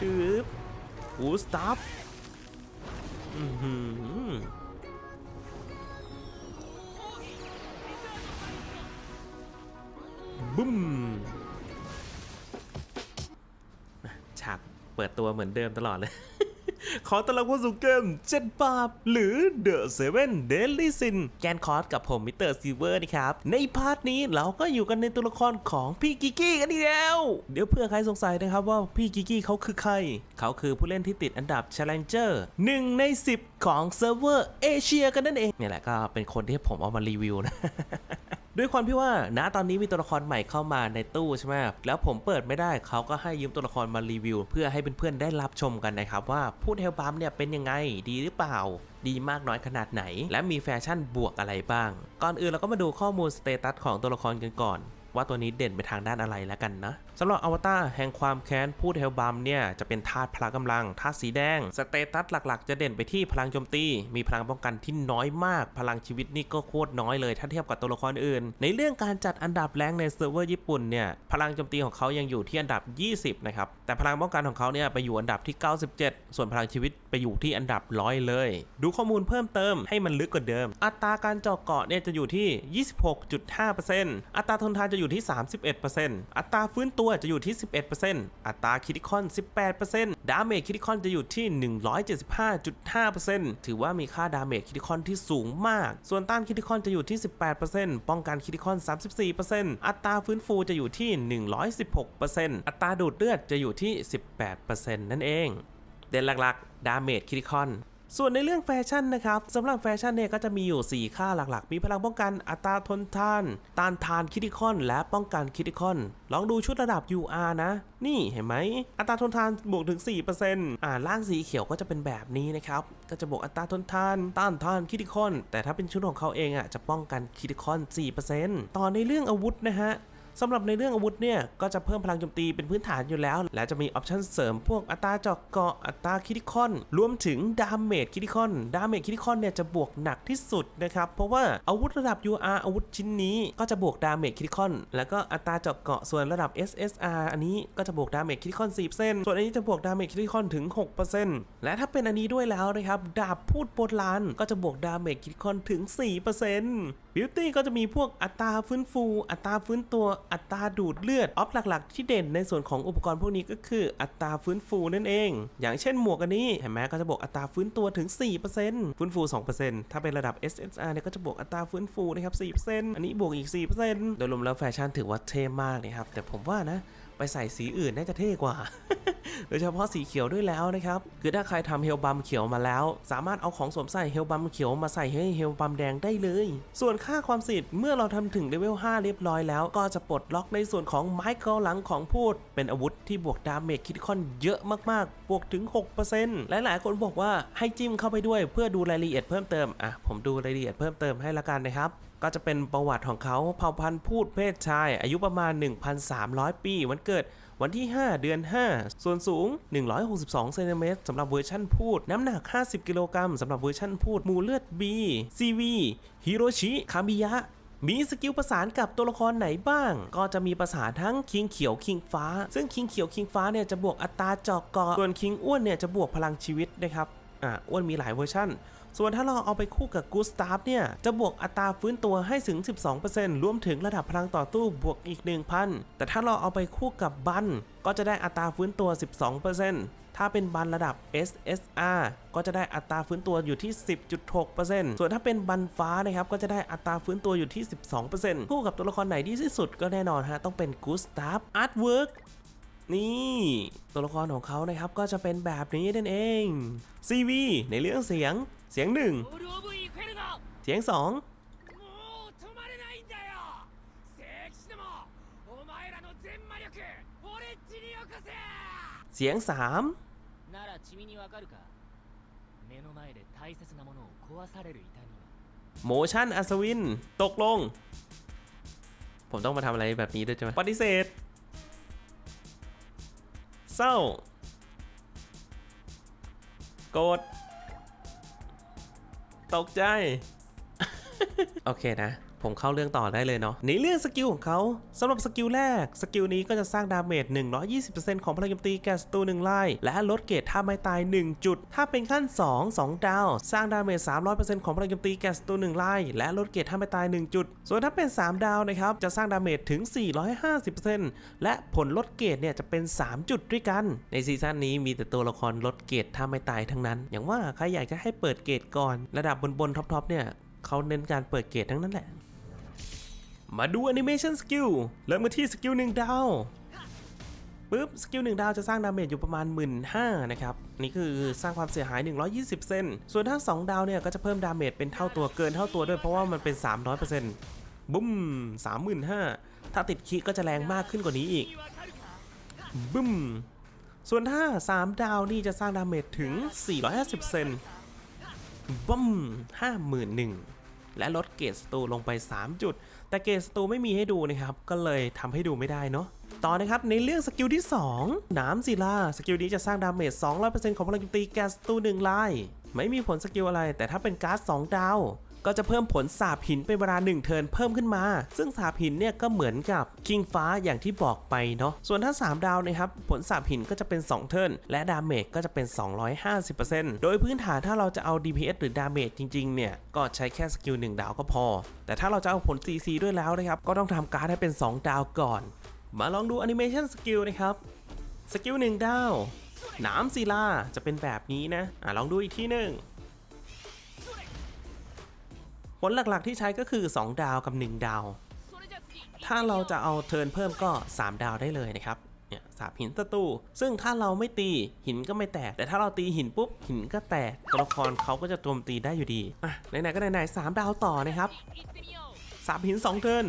ชืบกูสตัฟบึ้ม ฉากเปิดตัวเหมือนเดิมตลอดเลย ขอต้อนรับเข้าสู่เกมเจ็ดบาปหรือ The Seven Deadly Sin แกนคอร์สกับผมมิสเตอร์ซิเวอร์นะครับ ในพาร์ทนี้เราก็อยู่กันในตัวละครของพี่กิกกี้กันอีกแล้ว เดี๋ยวเพื่อใครสงสัยนะครับว่าพี่กิกกี้เขาคือใคร เขาคือผู้เล่นที่ติดอันดับ Challenger 1 ใน 10 ของเซิร์ฟเวอร์เอเชียกันนั่นเองเนี่ยแหละก็เป็นคนที่ผมเอามารีวิวนะ ด้วยความที่ว่าณตอนนี้มีตัวละครใหม่เข้ามาในตู้ใช่ไหมแล้วผมเปิดไม่ได้เขาก็ให้ยืมตัวละครมารีวิว เพื่อให้เพื่อนๆได้รับชมกันนะครับว่าพูดเฮลบัมเนี่ยเป็นยังไงดีหรือเปล่า ดีมากน้อยขนาดไหน และมีแฟชั่นบวกอะไรบ้าง ก่อนอื่นเราก็มาดูข้อมูลสเตตัสของตัวละครกันก่อน ว่าตัวนี้เด่นไปทางด้านอะไรแล้วกันนะสำหรับอวตารแห่งความแค้นพูดเฮลบัมเนี่ยจะเป็นธาตุพละกำลังธาตุสีแดง สเตตัสหลักๆ จะเด่นไปที่พลังโจมตี มีพลังป้องกันที่น้อยมาก พลังชีวิตนี่ก็โคตรน้อยเลยถ้าเทียบกับตัวละครอื่น ในเรื่องการจัดอันดับแรงในเซิร์ฟเวอร์ญี่ปุ่นเนี่ยพลังโจมตีของเขายังอยู่ที่อันดับ 20 นะครับแต่พลังป้องกันของเขาเนี่ยไปอยู่อันดับที่ 97 ส่วนพลังชีวิต ไปอยู่ที่อันดับร้อยเลย ดูข้อมูลเพิ่มเติมให้มันลึกกว่าเดิม อัตราการเจาะเกาะเนี่ยจะอยู่ที่ 26.5%อัตราทนทานจะอยู่ที่ 31%อัตราฟื้นตัวจะอยู่ที่ 11%อัตราคิติคอน 18%ดาเมจคิติคอนจะอยู่ที่ 175.5%ถือว่ามีค่าดาเมจคิติคอนที่สูงมาก ส่วนต้านคิติคอนจะอยู่ที่ 18%ป้องกันคิติคอน 34%อัตราฟื้นฟูจะอยู่ที่ 116%อัตราดูดเลือดจะอยู่ที่ 18%นั่นเอง เด่นหลักๆ ดาเมจคิติคอน ส่วนในเรื่องแฟชั่นนะครับสำหรับแฟชั่นเนี่ยก็จะมีอยู่ 4 ค่าหลักๆ มีพลังป้องกันอัตราทนทาน ต้านทานคิติคอน และป้องกันคิติคอน ลองดูชุดระดับ UR นะ นี่เห็นไหม อัตราทนทานบวกถึง 4%อ่าล่างสีเขียวก็จะเป็นแบบนี้นะครับ ก็จะบวกอัตราทนทาน ต้านทานคิติคอน แต่ถ้าเป็นชุดของเขาเองอะจะป้องกันคิติคอน 4%ต่อในเรื่องอาวุธนะฮะ สำหรับในเรื่องอาวุธเนี่ย ก็จะเพิ่มพลังโจมตีเป็นพื้นฐานอยู่แล้ว และจะมีออปชั่นเสริมพวกอัตราเจาะเกาะอัตราคิติคอน รวมถึงดาเมจคิติคอนดาเมจคิติคอนเนี่ยจะบวกหนักที่สุดนะครับ เพราะว่าอาวุธระดับ UR อาวุธชิ้นนี้ก็จะบวกดาเมจคิติคอนแล้วก็อัตราเจาะเกาะส่วนระดับ SSR อันนี้ก็จะบวกดาเมจคิติคอน4%ส่วนอันนี้จะบวกดาเมจคิติคอนถึง 6%และถ้าเป็นอันนี้ด้วยแล้วนะครับดาบพูดโบราณก็จะบวกดาเมจคิติคอนถึง 4%บิวตี้ก็จะมีพวกอัตราฟื้นฟู อัตราฟื้นตัว อัตราดูดเลือด ออฟหลัก ๆ ที่เด่นในส่วนของอุปกรณ์พวกนี้ก็คืออัตราฟื้นฟูนั่นเอง อย่างเช่นหมวกอันนี้เห็นไหมก็จะบวกอัตราฟื้นตัวถึง 4%ฟื้นฟู 2%ถ้าเป็นระดับ SSR เนี่ยก็จะบวกอัตราฟื้นฟูนะครับ 4%อันนี้บวกอีก 4%โดยรวมแล้วแฟชั่นถือว่าเท่มากนะครับแต่ผมว่านะ ไปใส่สีอื่นน่าจะเท่กว่า โดยเฉพาะสีเขียวด้วยแล้วนะครับ คือถ้าใครทำเฮลบัมเขียวมาแล้ว สามารถเอาของสวมใส่เฮลบัมเขียวมาใส่ให้เฮลบัมแดงได้เลย ส่วนค่าความสิทธิ์เมื่อเราทำถึงเลเวล 5 เรียบร้อยแล้ว ก็จะปลดล็อกในส่วนของไม้เกาหลังของพูด เป็นอาวุธที่บวกดาเมจคิดคอนเยอะมากๆ บวกถึง6%หลายๆคนบอกว่าให้จิ้มเข้าไปด้วยเพื่อดูรายละเอียดเพิ่มเติมอะผมดูรายละเอียดเพิ่มเติมให้ละกันนะครับ ก็จะเป็นประวัติของเขาเผ่าพันธุ์พูดเพศชาย อายุประมาณ 1,300 ปี วันเกิดวันที่ 5 เดือน 5 ส่วนสูง 162เซนติเมตรสำหรับเวอร์ชั่นพูด น้ำหนัก 50 กิโลกรัมสำหรับเวอร์ชั่นพูด หมูเลือด B CV ฮิโรชิ คามิยะมีสกิลประสานกับตัวละครไหนบ้าง ก็จะมีประสานทั้งคิงเขียวคิงฟ้า ซึ่งคิงเขียวคิงฟ้าเนี่ยจะบวกอัตราจาะเกาะส่วนคิงอ้วนเนี่ยจะบวกพลังชีวิตนะครับ อะอ้วนมีหลายเวอร์ชั่น ส่วนถ้าเราเอาไปคู่กับกูสตาฟเนี่ย จะบวกอัตราฟื้นตัวให้ถึง 12%รวมถึงระดับพลังต่อตู้บวกอีก 1,000 แต่ถ้าเราเอาไปคู่กับบัน ก็จะได้อัตราฟื้นตัว 12%ถ้าเป็นบันระดับ SSR ก็จะได้อัตราฟื้นตัวอยู่ที่ 10.6%ส่วนถ้าเป็นบันฟ้านะครับก็จะได้อัตราฟื้นตัวอยู่ที่ 12%คู่กับตัวละครไหนดีที่สุดก็แน่นอนฮะต้องเป็นกูสตาฟอาร์ตเวิร์ก นี่ตัวละครของเขานะครับก็จะเป็นแบบนี้นั่นเอง CV ในเรื่องเสียงเสียงหนึ่ง オールオブインフェルノ เสียงสอง もう止まれないんだよ聖騎士どもお前らの全魔力俺っちによこせ เสียงสาม なら君にわかるか目の前で大切なものを壊される痛みは โมชั่นอัศวิน ตกลง ผมต้องมาทำอะไรแบบนี้ด้วยใช่ไหมปฏิเสธ เศร้า โกรธ ตกใจ โอเคนะ ผมเข้าเรื่องต่อได้เลยเนาะในเรื่องสกิลของเขาสำหรับสกิลแรก สกิลนี้ก็จะสร้างดาเมจ 120%ของพลังโจมตีแก่ศัตรู1ไล่และลดเกรดท่าไม้ตาย 1 จุด ถ้าเป็นขั้น 2 2 ดาว สร้างดาเมจ 300%ของพลังโจมตีแก่ศัตรู1ไล่และลดเกรดท่าไม้ตาย 1 จุด ส่วนถ้าเป็น 3 ดาวนะครับจะสร้างดาเมจถึง 450%และผลลดเกรดเนี่ยจะเป็น 3 จุดด้วยกัน ในซีซั่นนี้มีแต่ตัวละครลดเกรดท่าไม้ตายทั้งนั้น อย่างว่าใครอยากจะให้เปิดเกรดก่อน ระดับบนๆท็อปๆเนี่ยเขาเน้นการเปิดเกรดทั้งนั้นแหละ มาดูแอนิเมชันสกิลเริ่มกันที่สกิลหนึ่งดาวปุ๊บสกิลหนึ่งดาวจะสร้างดาเมจอยู่ประมาณ 1 5ื่นนะครับ นี่คือสร้างความเสียหาย 120 เซนส่วนถ้า 2 ดาวเนี่ยก็จะเพิ่มดาเมจเป็นเท่าตัวเกินเท่าตัวด้วยเพราะว่ามันเป็น 300%บุ้ม35,000 ถ้าติดคีก็จะแรงมากขึ้นกว่านี้อีกบึ้มส่วนถ้า 3 ดาวนี่จะสร้างดาเมจถึง 450 เซนบึ้ม51,000 และลดเกรดสตูลงไป 3 จุด แต่เกรดสตูไม่มีให้ดูนะครับ ก็เลยทำให้ดูไม่ได้เนาะต่อนะครับในเรื่องสกิลที่ 2 น้ำศิลาสกิลนี้จะสร้างดาเมจ 200%ของพลังโจมตีแกสตู1ลาย ไม่มีผลสกิลอะไร แต่ถ้าเป็นการ์ด2ดาว ก็จะเพิ่มผลสาบหินเป็นเวลา1เทินเพิ่มขึ้นมา ซึ่งสาบหินเนี่ยก็เหมือนกับคิงฟ้าอย่างที่บอกไปเนาะส่วนถ้า 3 ดาวนะครับผลสาบหินก็จะเป็น 2 เทินและดาเมจก็จะเป็น 250%โดยพื้นฐานถ้าเราจะเอา DPS หรือดาเมจจริงๆเนี่ยก็ใช้แค่สกิล1ดาวก็พอ แต่ถ้าเราจะเอาผล CC ด้วยแล้วนะครับก็ต้องทำการ์ดให้เป็น 2 ดาวก่อน มาลองดูแอนิเมชันสกิลนะครับสกิล1ดาวนามศิลาจะเป็นแบบนี้นะอะลองดูอีกทีหนึ่ง ผลหลักๆที่ใช้ก็คือ 2 ดาวกับ 1 ดาว ถ้าเราจะเอาเทิร์นเพิ่มก็ 3 ดาวได้เลยนะครับเนี่ยสาบหินตะตรูซึ่งถ้าเราไม่ตีหินก็ไม่แตก แต่ถ้าเราตีหินปุ๊บหินก็แตกตัวละครเขาก็จะโจมตีได้อยู่ดีอะไหนๆก็ไหนๆสามดาวต่อนะครับสาบหิน 2 เทิร์น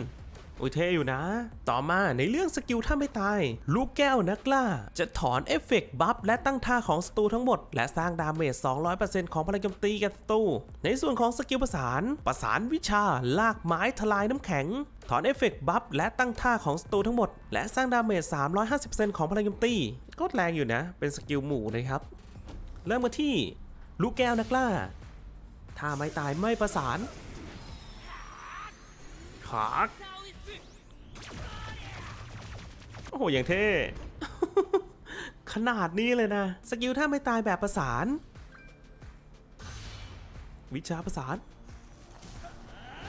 อุ้ยเท่อยู่นะ ต่อมาในเรื่องสกิลถ้าไม่ตาย ลูกแก้วนักล่า จะถอนเอฟเฟกต์บัฟและตั้งท่าของศัตรูทั้งหมด และสร้างดาเมจ 200%ของพลังโจมตีกับศัตรูในส่วนของสกิลประสาน ประสานวิชา ลากไม้ทลายน้ำแข็งถอนเอฟเฟกต์บัฟและตั้งท่าของศัตรูทั้งหมด และสร้างดาเมจ 350%ของพลังโจมตีก็แรงอยู่นะ เป็นสกิลหมู่เลยครับ เริ่มกันที่ ลูกแก้วนักล่า ถ้าไม่ตายไม่ประสานขา โอ้โห อย่างเท่ ขนาดนี้เลยนะ สกิลถ้าไม่ตายแบบประสาน วิชาประสาน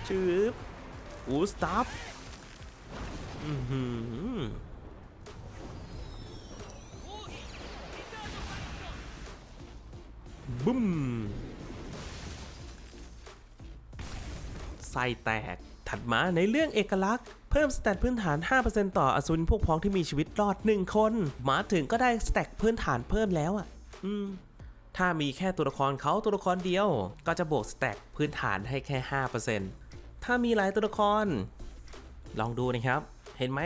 ชืบอูสตัฟบึ้มไส้แตกถัดมาในเรื่องเอกลักษณ์ เพิ่มสแตทพื้นฐาน 5%ต่ออสูรพวกพ้องที่มีชีวิตรอด 1 คน มาถึงก็ได้สแต็กพื้นฐานเพิ่มแล้วอะ อืม ถ้ามีแค่ตัวละครเขาตัวละครเดียว ก็จะบวกสแต็กพื้นฐานให้แค่ 5%ถ้ามีหลายตัวละคร ลองดูนะครับ เห็นไหม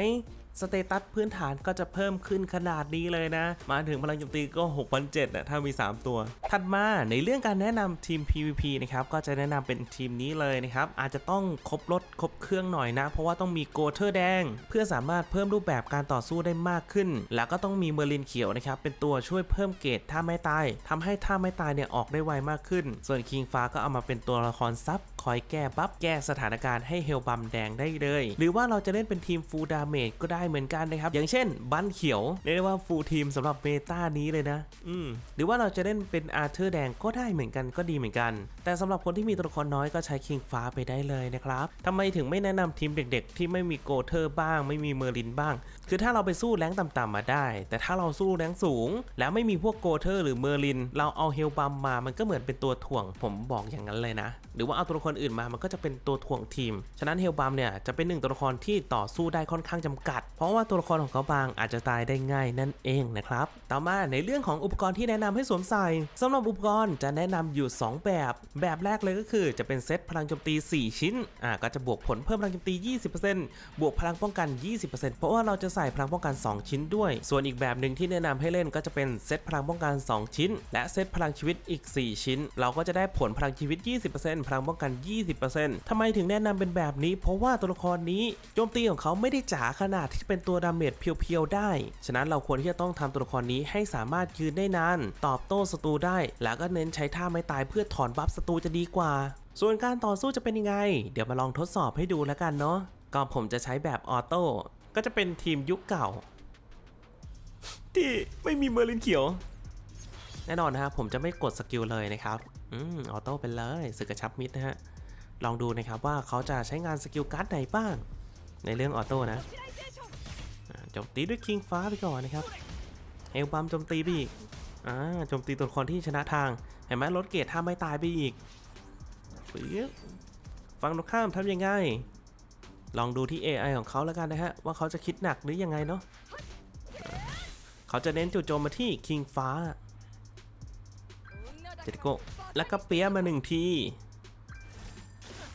สเตตัสพื้นฐานก็จะเพิ่มขึ้นขนาดนี้เลยนะ มาถึงพลังโจมตีก็6,700นะถ้ามี 3 ตัว ถัดมาในเรื่องการแนะนำทีม PVP นะครับก็จะแนะนำเป็นทีมนี้เลยนะครับอาจจะต้องครบรถครบเครื่องหน่อยนะ เพราะว่าต้องมีโกเทอร์แดง เพื่อสามารถเพิ่มรูปแบบการต่อสู้ได้มากขึ้น แล้วก็ต้องมีเมอร์ลินเขียวนะครับเป็นตัวช่วยเพิ่มเกรดท่าไม่ตายทำให้ท่าไม่ตายเนี่ยออกได้ไวมากขึ้น ส่วนคิงฟ้าก็เอามาเป็นตัวละครซับ คอยแก้บัฟแก้สถานการณ์ให้เฮลบัมแดงได้เลย หรือว่าเราจะเล่นเป็นทีมฟูลดาเมจก็ได้เหมือนกันนะครับ อย่างเช่น บันเขียวเรียกได้ว่าฟูลทีมสำหรับเมตานี้เลยนะ อืมหรือว่าเราจะเล่นเป็นอาร์เธอร์แดงก็ได้เหมือนกันก็ดีเหมือนกัน แต่สำหรับคนที่มีตัวละครน้อยก็ใช้คิงฟ้าไปได้เลยนะครับทำไมถึงไม่แนะนำทีมเด็กๆ ที่ไม่มีโกเทอร์บ้าง ไม่มีเมอร์ลินบ้าง คือถ้าเราไปสู้แรงต่ำๆมาได้ แต่ถ้าเราสู้แรงสูง แล้วไม่มีพวกโกเทอร์หรือเมอร์ลิน เราเอาเฮลบัมมามันก็เหมือนเป็นตัวถ่วง ผมบอกอย่างนั้นเลยนะ หรือว่าเอาตัวละครอื่นมามันก็จะเป็นตัวถ่วงทีม ฉะนั้นเฮลบัมเนี่ยจะเป็นหนึ่งตัวละครที่ต่อสู้ได้ค่อนข้างจำกัด เพราะว่าตัวละครของเขาบางอาจจะตายได้ง่ายนั่นเองนะครับต่อมาในเรื่องของอุปกรณ์ที่แนะนำให้สวมใส่สำหรับอุปกรณ์จะแนะนำอยู่ 2 แบบแบบแรกเลยก็คือจะเป็นเซตพลังโจมตี 4 ชิ้น อ่าก็จะบวกผลเพิ่มพลังโจมตี 20%บวกพลังป้องกัน 20%เพราะว่าเราจะใส่พลังป้องกัน 2 ชิ้นด้วย ส่วนอีกแบบหนึ่งที่แนะนำให้เล่นก็จะเป็นเซตพลังป้องกัน 2 ชิ้น และเซตพลังชีวิตอีก 4 ชิ้น เราก็จะได้ผลพลังชีวิต 20%พลังป้องกัน 20%ทำไมถึงแนะนำเป็นแบบนี้ เพราะว่าตัวละครนี้โจมตีของเขาไม่ได้จ๋าขนาดที่จะเป็นตัวดาเมจเพียวๆได้ ฉะนั้นเราควรที่จะต้องทำตัวละครนี้ให้สามารถยืนได้นาน ตอบโต้ศัตรูได้ แล้วก็เน้นใช้ท่าไม้ตายเพื่อถอนบัฟศัตูจะดีกว่า ส่วนการต่อสู้จะเป็นยังไง เดี๋ยวมาลองทดสอบให้ดูแล้วกันเนาะก็ผมจะใช้แบบออโต้ก็จะเป็นทีมยุคเก่า ที่ไม่มีเมอร์ลินเขียว แน่นอนนะฮะผมจะไม่กดสกิลเลยนะครับอืมออโต้เป็นเลยสึกกระชับมิดนะฮะลองดูนะครับว่าเขาจะใช้งานสกิลการ์ดไหนบ้าง ในเรื่องออโต้นะโจมตีด้วยคิงฟ้าไปก่อนนะครับเฮลบัมโจมตีไปอีก อ่าโจมตีตัวละครที่ชนะทาง เห็นไหมลดเกรดถ้าไม่ตายไปอีกปึ๊บฟังตรงข้ามทำยังไง ลองดูที่ AI ของเขาแล้วกันนะฮะ ว่าเขาจะคิดหนักหรือยังไงเนาะเขาจะเน้นจู่โจมมาที่คิงฟ้าเจติโกแล้วก็เปียมาหนึ่งที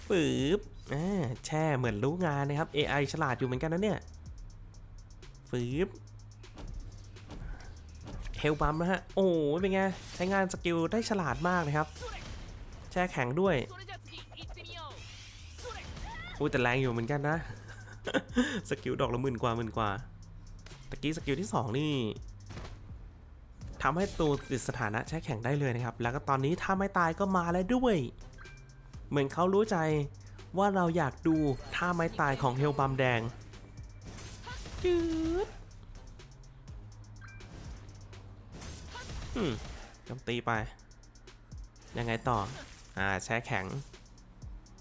ปึ๊บแช่เหมือนรู้งานนะครับ AI ฉลาดอยู่เหมือนกันนะเนี่ยฟืบ เฮลบัมนะฮะ โอ้โหเป็นไง ใช้งานสกิลได้ฉลาดมากนะครับ แช่แข็งด้วยอุ้ยแต่แรงอยู่เหมือนกันนะ สกิลดอกละหมื่นกว่าหมื่นกว่าตะกี้สกิลที่ 2 นี่ทำให้ตัวติดสถานะแช่แข็งได้เลยนะครับ แล้วก็ตอนนี้ถ้าไม่ตายก็มาแล้วด้วย เหมือนเขารู้ใจว่าเราอยากดูท่าไม้ตายของเฮลบัมแดงจืด อืมโจมตีไป ยังไงต่อ อ่าแช่แข็ง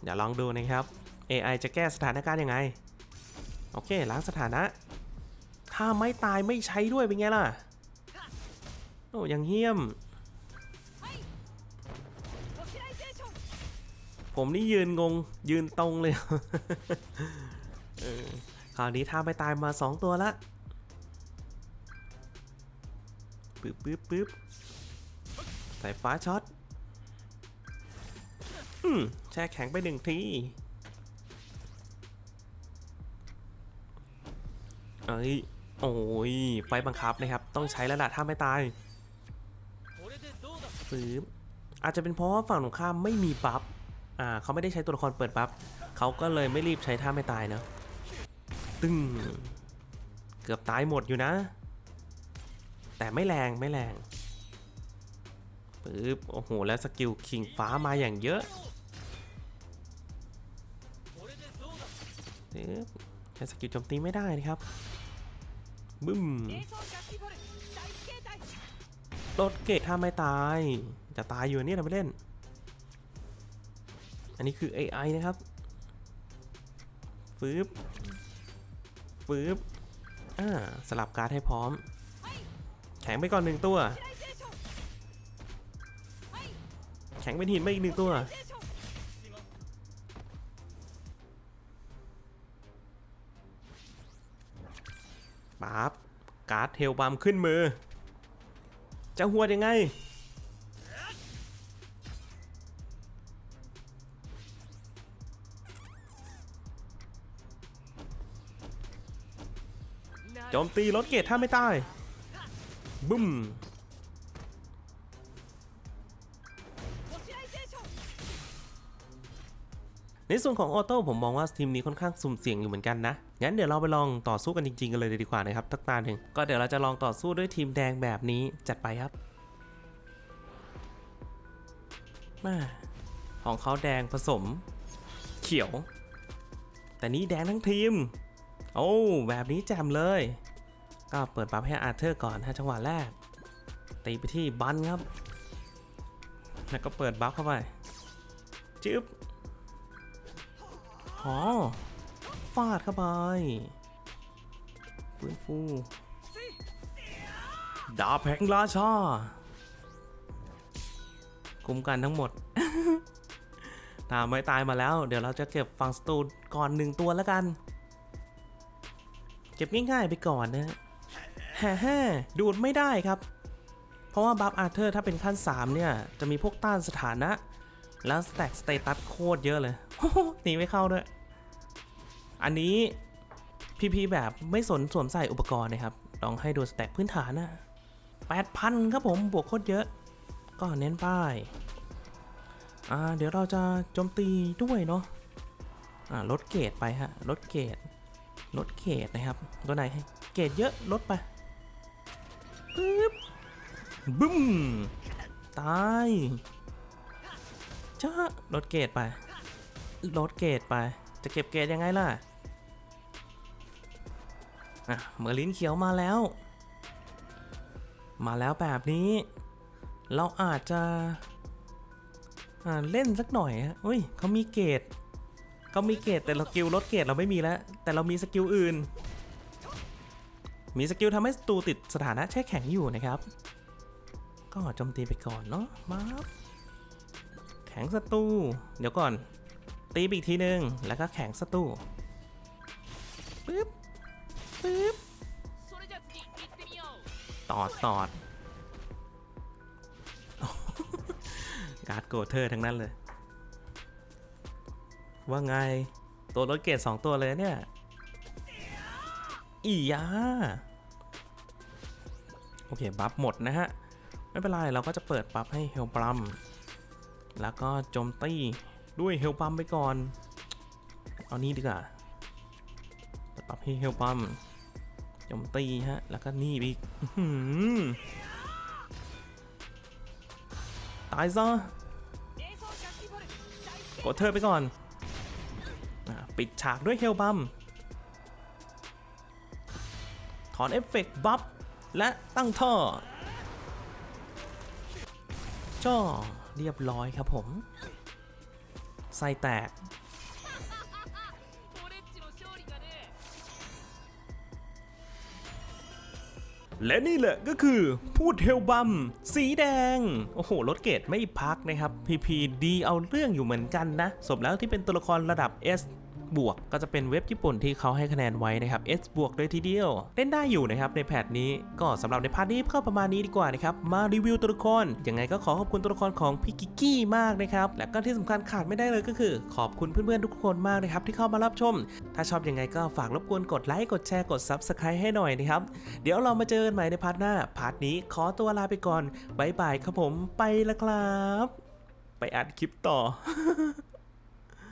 เดี๋ยวลองดูนะครับ AI จะแก้สถานการณ์ยังไง โอเคล้างสถานะ ถ้าไม่ตายไม่ใช้ด้วยเป็นไงล่ะ โอ้ยังเฮี้ยม ผมนี่ยืนงงยืนตรงเลย คราวนี้ถ้าไม่ตายมา 2 ตัวละ ปึ๊บปึ๊บปึ๊บสายฟ้าช็อต อืมแช่แข็งไปหนึ่งที เอ้ย โอ้ย ไฟบังคับนะครับ ต้องใช้แล้วล่ะถ้าไม่ตายซื้ออาจจะเป็นเพราะว่าฝั่งตรงข้ามไม่มีบัฟ อ่า เขาไม่ได้ใช้ตัวละครเปิดบัฟ เขาก็เลยไม่รีบใช้ท่าไม่ตายเนาะตึ้ง เกือบตายหมดอยู่นะ แต่ไม่แรงไม่แรงปึ๊บโอ้โห แล้วสกิลคิงฟ้ามาอย่างเยอะปึ๊บใช้สกิลโจมตีไม่ได้นะครับบึ้มรถเกตถ้าไม่ตาย จะตายอยู่นี่เราไม่เล่น อันนี้คือ AI นะครับฟืบฟืบอ่าสลับการ์ดให้พร้อม แข็งไปก่อนหนึ่งตัว แข็งเป็นหินไปอีกหนึ่งตัว ปั๊บ การ์ดเทลบามขึ้นมือ จะหัวยังไง โจมตีรถเกตถ้าไม่ตาย บึ้มในส่วนของออโต้ผมมองว่าทีมนี้ค่อนข้างสุ่มเสี่ยงอยู่เหมือนกันนะ งั้นเดี๋ยวเราไปลองต่อสู้กันจริงๆกันเลยดีกว่านะครับตักตาหนึ่งก็เดี๋ยวเราจะลองต่อสู้ด้วยทีมแดงแบบนี้จัดไปครับมาของเขาแดงผสม เขียว แต่นี้แดงทั้งทีม โอ้แบบนี้แจ่มเลย ก็เปิดบัฟให้อาร์เธอร์ก่อนฮะจังหวะแรก ตีไปที่บันครับ แล้วก็เปิดบัฟเข้าไป จึ๊บหอฟาดเข้าไปฟื้นฟู ดาบแห่งราชาคุมกันทั้งหมดถ้าไม่ตายมาแล้ว เดี๋ยวเราจะเก็บฝั่งสตูก่อนหนึ่งตัวแล้วกัน เก็บง่ายๆไปก่อนนะ ฮ่แฮ่ดูดไม่ได้ครับ เพราะว่าบัฟอาร์เธอร์ถ้าเป็นขั้น 3 เนี่ย จะมีพวกต้านสถานะ แล้วสแต็กสเตตัสโคตรเยอะเลยหนีไม่เข้าด้วย อันนี้พีพีแบบไม่สนสวมใส่อุปกรณ์นะครับ ลองให้ดูสแต็กพื้นฐานนะ8,000 ครับผม บวกโคตรเยอะ ก็เน้นป้ายอ่าเดี๋ยวเราจะโจมตีด้วยเนาะอ่าลดเกรดไปฮะ ลดเกรดลดเกรดนะครับ ตัวไหนเกรดเยอะลดไป ปึ๊บบึ้ม ตายจ้าลดเกรดไปลดเกรดไป จะเก็บเกรดยังไงล่ะ อะเมอร์ลินเขียวมาแล้ว มาแล้วแบบนี้ เราอาจจะอ่าเล่นสักหน่อยฮะอุ้ยเขามีเกรดเขามีเกรดแต่เรากิลลดเกรดเราไม่มีแล้ว แต่เรามีสกิลอื่น มีสกิลทำให้ศัตรูติดสถานะแช่แข็งอยู่นะครับ ก็โจมตีไปก่อนเนาะมาแข็งศัตรูเดี๋ยวก่อน ตีอีกทีหนึ่งแล้วก็แข็งศัตรูปึ๊บปึ๊บตอดตอดการ์ดโกเทอร์ทั้งนั้นเลย ว่าไง ตัวรถเกตสองตัวเลยเนี่ย อียาโอเค บัฟหมดนะฮะ ไม่เป็นไร เราก็จะเปิดบัฟให้เฮลบรัม แล้วก็โจมตีด้วยเฮลบรัมไปก่อน เอานี้ดีกว่าเปิดบัฟให้เฮลบรัมโจมตีฮะ แล้วก็นี่อีกตายซะกดเธอไปก่อน ปิดฉากด้วยเฮลปัม ถอนเอฟเฟกต์บัฟและตั้งท่อจ่อเรียบร้อยครับผมใส่แตก และนี่แหละก็คือพูดเทลบัม สีแดง โอ้โหรถเกตไม่พักนะครับ พีพีดีเอาเรื่องอยู่เหมือนกันนะ สมแล้วที่เป็นตัวละครระดับ S บวกก็จะเป็นเว็บญี่ปุ่นที่เขาให้คะแนนไว้นะครับ S บวกเลยทีเดียว เล่นได้อยู่นะครับในแพทนี้ก็สำหรับในพาร์ทนี้ก็ประมาณนี้ดีกว่านะครับ มารีวิวตัวละครยังไงก็ขอขอบคุณตัวละครของพี่กิกกี้มากนะครับ และก็ที่สำคัญขาดไม่ได้เลยก็คือ ขอบคุณเพื่อนๆทุกคนมากนะครับที่เข้ามารับชม ถ้าชอบยังไงก็ฝากรบกวนกดไลค์กดแชร์กด Subscribe ให้หน่อยนะครับเดี๋ยวเรามาเจอกันใหม่ในพาร์ทหน้าพาร์ทนี้ขอตัวลาไปก่อนบายบายครับผมไปละครับ ไปอัดคลิปต่อ